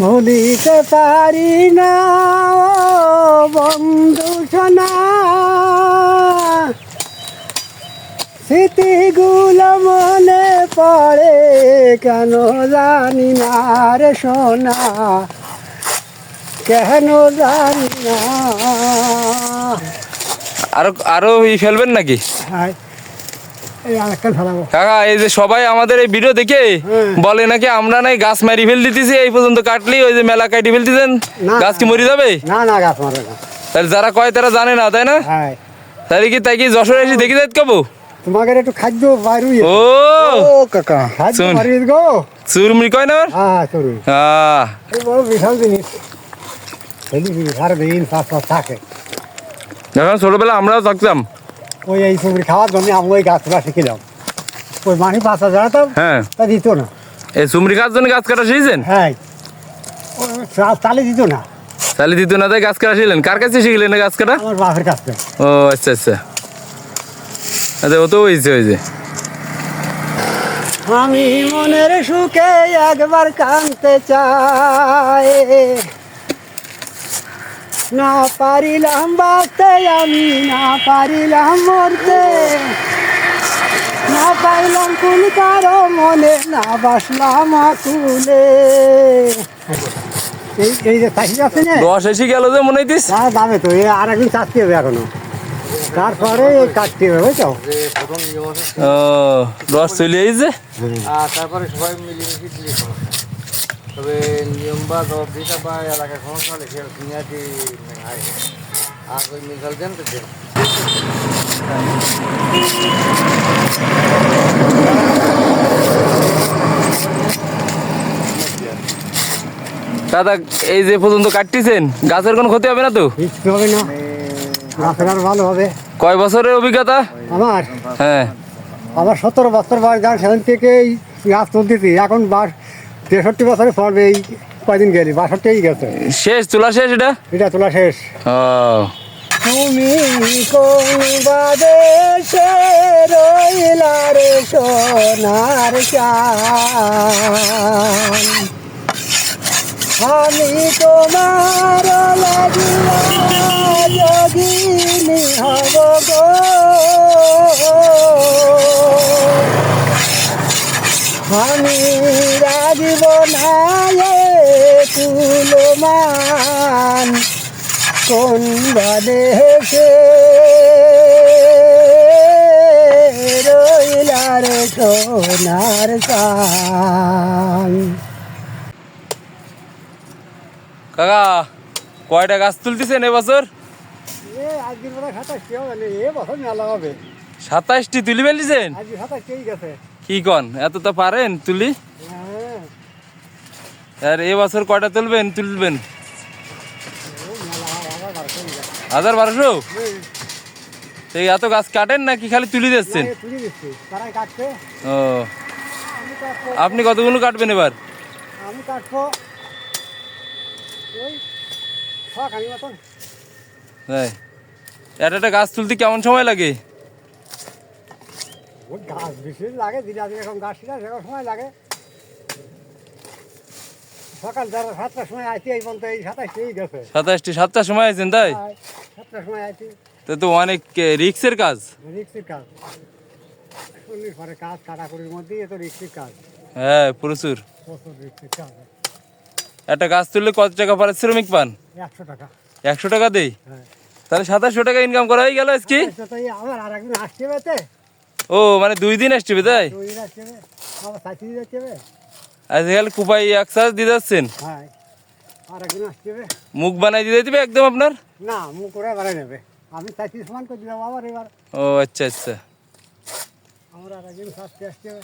ভুলিতে পারি না বন্ধু সোনা। স্মৃতিগুলো মনে পড়ে কেন জানি না রে সোনা। কেন জানি না। আরও আরও ই ফেলবেন নাকি? হায়, কাকা এই যে সবাই আমাদের এই ভিডিও দেখে হ্যাঁ। বলে নাকি আমরা নাই গাছ মারি ফেল দিতেছি এই পর্যন্ত কাটলি ওই যে মেলা কাটি ফেলতেছেন না। গাছ কি মরি যাবে? না না গাছ মারে না। তাহলে যারা কয় তারা জানে না তাই না? হ্যাঁ। তাহলে কি তাই কি যশোর এসে দেখি যাইত কবো? তোমাকে একটু খাদ্য বাইরে ও ও কাকা খাদ্য শুন। গো চুরমুড়ি কয় না হ্যাঁ চলুন আহ, এই বড় বিশাল জিনিস। এই সারাদিন পাঁচ পাঁচ থাকে। যখন ছোটবেলা আমরাও থাকতাম। ওই এই সবজি খাওয়ার জন্য আমি ওই গাছগুলা শিখিলাম। ওই মাটি পাতা জানাতাম হ্যাঁ। তা দিত না। এই চুমড়ি গাছ জন্য গাছ কাটা শিখেছেন? হ্যাঁ। ও চা- দিত না। তাহলে দিত না তাই গাছ কাটা শিখলেন? কার কাছে শিখলেন এই গাছ কাটা? আমার বাপের কাছে। ও আচ্ছা আচ্ছা। আচ্ছা ও তো হয়েছে ওই যে আমি মনের সুখে একবার কানতে চাই। না পারিলাম বাঁচতে আমি না পারিলাম মরতে। না পাইলাম কুল কারও মনে না বাসলাম আকুলে এই এই যে চাষি আছে না? দশ এসে গেল যে মনে হইতিস তা দামে তো এ আর একদিন চাষতে হবে এখনও। তারপরে এই কাটতে হবে বুঝছ? ও রস চলে আইছে। আর তারপরে সবাই সমস্যা তবে নিয়ম বা জবাবদিহিতা বা এলাকার সমস্যা হলে সে দুনিয়াটি হয় আর ওই মিসাল দেন তো দেন। দাদা এই যে পর্যন্ত কাটতেছেন গাছের কোনো ক্ষতি হবে না তো? কিচ্ছু হবে না। গাছের আর ভালো হবে। কয় বছরের অভিজ্ঞতা? আমার? হ্যাঁ। আমার সতেরো বছর বয়স যান সেখান থেকে গাছ তুলতেছি। এখন বাস তেষট্টি বছরে পড়বে এই কয়দিন গেলি? বাষট্টি গেছে। শেষ তোলা শেষ এটা? এটা তোলা শেষ। ও। তুমি কোন বাদেশে রইলা রে সোনার চান আমি তোমার লাগিয়া যোগিনী হব গো। আমি রাগব না তুলমান কোন বাদেশে রইলার সোনার চান কাকা কয়টা গাছ তুলতেছেন এবছর? সাতাশটি তুলি ফেলিছেন কি কন এত তো পারেন তুলি? হ্যাঁ আর এবছর কয়টা তুলবেন? তুলবেন? হাজার বারোশো? এই এত গাছ কাটেন নাকি খালি তুলি দিচ্ছেন? ও। আপনি কতগুলো কাটবেন এবার? আমি কাটবো তাই একটা একটা গাছ তুলতে কেমন সময় লাগে? গাছ বেশি লাগে দিনে এখন গাছ সময় লাগে। সকাল সাতটার সময় আইছি এই পর্যন্ত এই সাতাশটাই গেছে। সাতাশটি সাতটার সময় তাই? আয়, সাতটার সময় আইছি। তো তো অনেক রিক্সের কাজ? রিক্সির কাজ। চল্লিশ কাজ কাটাকুটির এত রিক্সির কাজ। হ্যাঁ প্রচুর। প্রচুর রিক্সির কাজ। একটা গাছ তুললে কত টাকা পারিশ্রমিক পান? একশো টাকা। একশো টাকা দেই? হ্যাঁ। তাহলে সাতাশশো টাকা ইনকাম করা হয়ে গেল আজকে? আবার আর একদিন আসতে হবে ও মানে দুই দিন আসছে তাই? আসতে হবে আবার চাকরি যাচ্ছে হবে আজকাল কুপাই এক চার্জ দিয়ে যাচ্ছেন? হ্যাঁ মুখ বানাই দিয়ে দিবে একদম আপনার? না মুখ করে বানাই নেবে। আমি চাকরি সমান করে দিলাম আবার এবার। ও আচ্ছা আচ্ছা। আমার আর একদিন সাজতে আসতে হবে